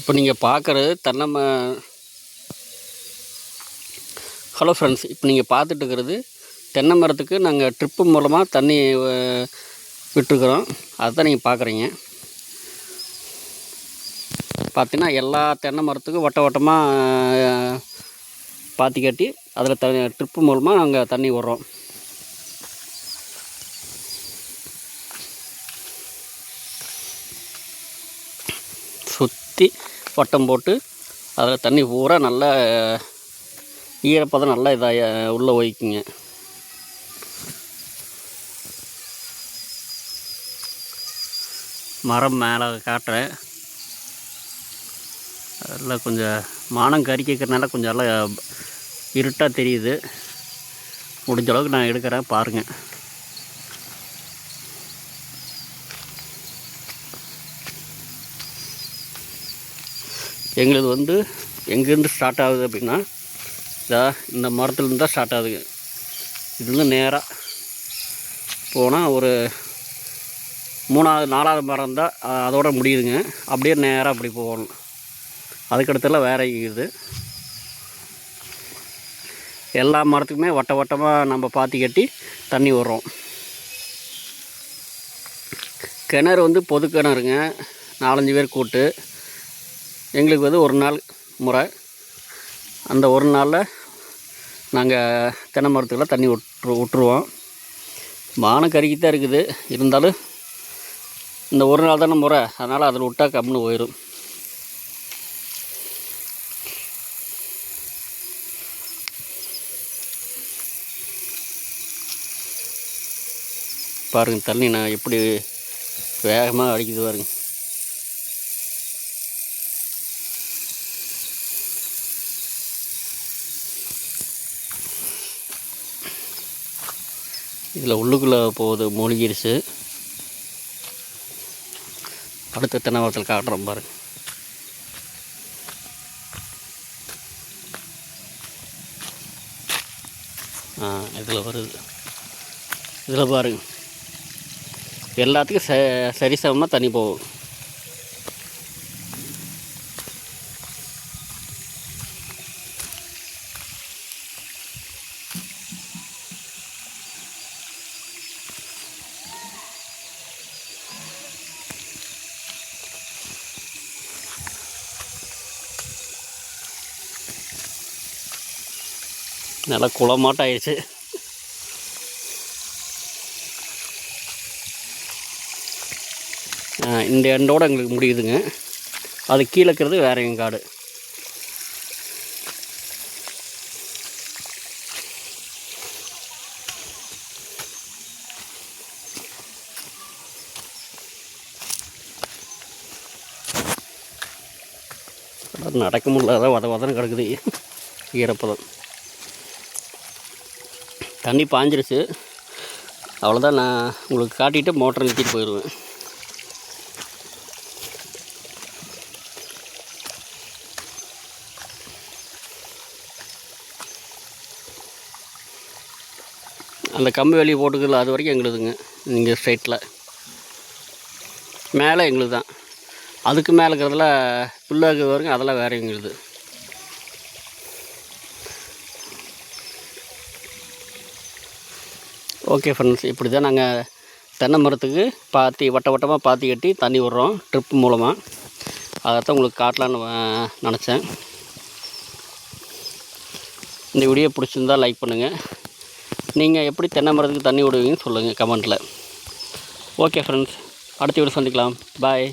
இப்போ நீங்கள் பார்க்குறது தென்னை ஹலோ ஃப்ரெண்ட்ஸ் இப்போ நீங்கள் பார்த்துட்டு இருக்கிறது தென்னை மரத்துக்கு நாங்கள் ட்ரிப்பு மூலமாக தண்ணி விட்டுருக்குறோம். அதுதான் நீங்கள் பார்க்குறீங்க பார்த்தீங்கன்னா எல்லா தென்னை மரத்துக்கும் வட்ட வட்டமாக பாத்தி கட்டி அதில் த ட்ரிப்பு மூலமாக நாங்கள் தண்ணி விட்றோம். சுற்றி வட்டம் போட்டு அதில் தண்ணி பூரா நல்லா ஈரப்பதம் நல்லா இதாக உள்ளே ஒய்க்குங்க மரம் மேலே காட்டுறேன். அதில் கொஞ்சம் மானம் கறிக்கிறதுனால கொஞ்சம் எல்லாம் இருட்டாக தெரியுது. முடிஞ்ச அளவுக்கு நான் எடுக்கிறேன் பாருங்கள் எங்களுது வந்து எங்கேருந்து ஸ்டார்ட் ஆகுது அப்படின்னா இதா இந்த மரத்துலேருந்து தான் ஸ்டார்ட் ஆகுதுங்க இது நேராக போனால் ஒரு மூணாவது நாலாவது மரம் தான் அதோட முடியுதுங்க. அப்படியே நேராக அப்படி போகணும். அதுக்கடுத்தெல்லாம் வேற இது எல்லா மரத்துக்குமே வட்ட வட்டமாக நம்ம பாத்தி கட்டி தண்ணி விட்றோம். கிணறு வந்து பொது கிணறுங்க நாலஞ்சு பேர் கூட்டு. எங்களுக்கு வந்து ஒரு நாள் முறை. அந்த ஒரு நாளில் நாங்கள் தென்னை மரத்துக்கெல்லாம் தண்ணி விட்ரு விட்ருவோம் வானம் கருகி தான் இருக்குது. இருந்தாலும் இந்த ஒரு நாள் தானே முறை. அதனால் அதில் விட்டா கம்முன்னு போயிடும் பாருங்கள் தண்ணி நான் எப்படி வேகமாக அடிக்குது பாருங்கள் இதில் உள்ளுக்குள்ளே போகுது மூழ்கிருச்சு. அடுத்த தென்னை மரத்தில் காட்டுறோம் பாருங்க ஆ இதில் வருது. இதில் பாருங்க. எல்லாத்துக்கும் ச சரிசமமாக தண்ணி போகும். நல்லா குளமாட்டம் ஆயிடுச்சு இந்த எண்டோட எங்களுக்கு முடியுதுங்க. அது கீழே இருக்கிறது வேற காடு. அது நடக்க முடியல அதான் வத வதன்னு கிடக்குது. ஈரப்பதம். தண்ணி பாஞ்சிருச்சு. அவ்வளோதான் நான் உங்களுக்கு காட்டிட்டு மோட்டர் நிறுத்திட்டு போயிடுவேன் அந்த கம்பு வேலி போட்டுக்கல அது வரைக்கும் எங்களுதுங்க. இங்கே ஸ்ட்ரைட்டில் மேலே எங்களுது தான் அதுக்கு மேலே இருக்கிறதுல புல்லாக்கு வரைக்கும் அதெல்லாம் வேறு எங்களுது. ஓகே ஃப்ரெண்ட்ஸ் இப்படி தான் நாங்கள் தென்னை மரத்துக்கு பாத்தி வட்ட வட்டமாக பாத்தி கட்டி தண்ணி விட்றோம் ட்ரிப் மூலமாக அதைத்தான் உங்களுக்கு காட்டலான்னு நினச்சேன். இந்த வீடியோ பிடிச்சிருந்தா லைக் பண்ணுங்கள் நீங்கள் எப்படி தென்னை மரத்துக்கு தண்ணி விடுவீங்கன்னு சொல்லுங்கள் கமெண்ட்டில் ஓகே ஃப்ரெண்ட்ஸ் அடுத்த வீடியோ சந்திக்கலாம். பாய்